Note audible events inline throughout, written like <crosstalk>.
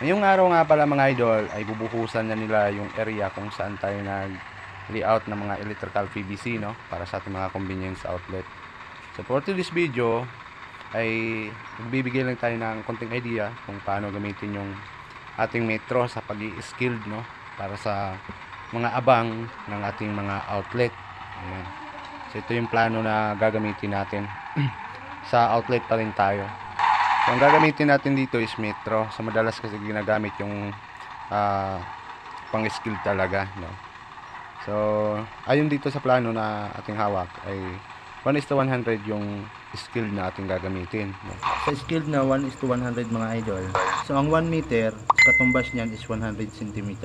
Ngayong araw nga pala mga idol ay bubuhusan na nila yung area kung saan tayo nag layout ng mga electrical PVC no para sa ating mga convenience outlet. So for today's video ay magbibigay lang tayo ng konting idea kung paano gamitin yung ating metro sa pag-i-skilled no para sa mga abang ng ating mga outlet. So ito yung plano na gagamitin natin. <clears throat> sa outlet pa rin tayo. So, ang gagamitin natin dito is metro. So, madalas kasi ginagamit yung ah, pang-skill talaga. No? So, ayon dito sa plano na ating hawak ay 1 is to 100 yung skill na ating gagamitin. No? Sa skilled na 1 is to 100 mga idol. So ang 1 meter, katumbas niyan is 100 cm.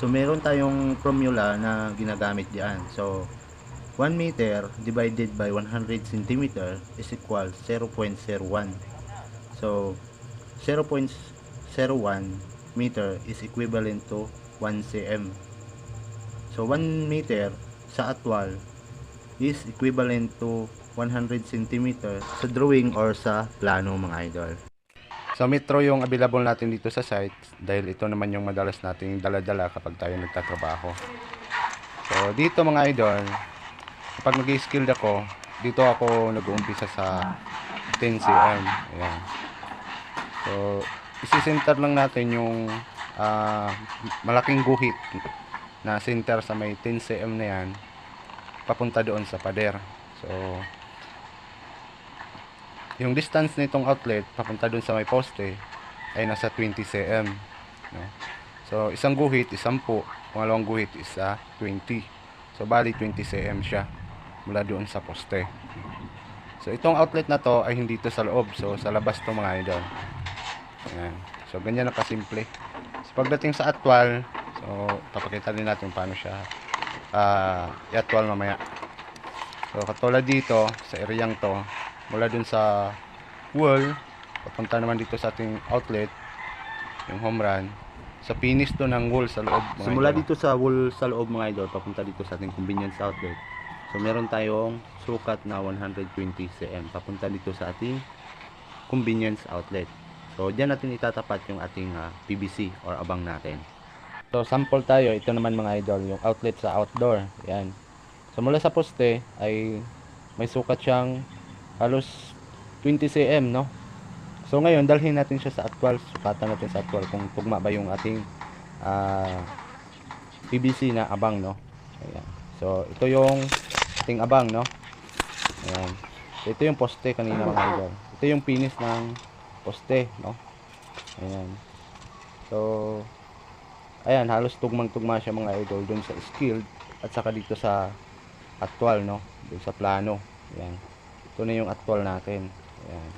So meron tayong formula na ginagamit diyan. So 1 meter divided by 100 cm is equal 0.01. So 0.01 meter is equivalent to 1 cm. So 1 meter sa atwal is equivalent to 100 cm sa drawing or sa plano mga idol. So, metro yung available natin dito sa site dahil ito naman yung madalas nating dala-dala kapag tayo nagtatrabaho. So, dito mga idol, kapag nag-skilled ako, dito ako nag-uumpisa sa 10 cm. Ayan. So, isi-center lang natin yung ah, malaking guhit na center sa may 10 cm na yan papunta doon sa pader. So, yung distance nitong outlet papunta doon sa may poste ay nasa 20 cm. No? So, isang guhit, isang po, pangalawang guhit is ah, 20. So, bali 20 cm siya mula doon sa poste. So, itong outlet na to ay hindi to sa loob. So, sa labas to mga idol. Ayan. So, ganyan na kasimple. So, pagdating sa atwal, so, papakita din natin paano siya ah i-atwal mamaya. So, katulad dito, sa areang to, mula dun sa wall, papunta naman dito sa ating outlet, yung home run, sa finish to ng wall sa loob. mga So mula idol. dito sa wall sa loob mga idol, papunta dito sa ating convenience outlet. So meron tayong sukat na 120 cm papunta dito sa ating convenience outlet. So diyan natin itatapat yung ating ah, PVC or abang natin. So, sample tayo. Ito naman mga idol, yung outlet sa outdoor. Yan. So, mula sa poste ay may sukat siyang halos 20 cm, no? So, ngayon, dalhin natin siya sa actual. Sukatan natin sa actual kung tugma ba yung ating ah, PVC na abang, no? Ayan. So, ito yung ating abang, no? Ayan. So, ito yung poste kanina mga idol. Ito yung finish ng poste, no? Ayan. So, ayan halos tugmang-tugma siya mga idol doon sa skilled at saka dito sa actual no? Doon sa plano. Ayan. Ito na yung actual natin. Ayan.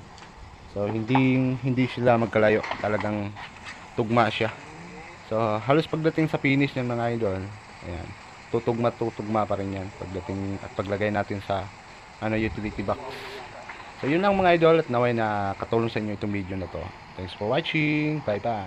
So hindi hindi sila magkalayo. Talagang tugma siya. So halos pagdating sa finish ng mga idol ayan tutugma tutugma pa rin yan pagdating at paglagay natin sa ano utility box so yun lang mga idol at naway na katulong sa inyo itong video na to. Thanks for watching. Bye bye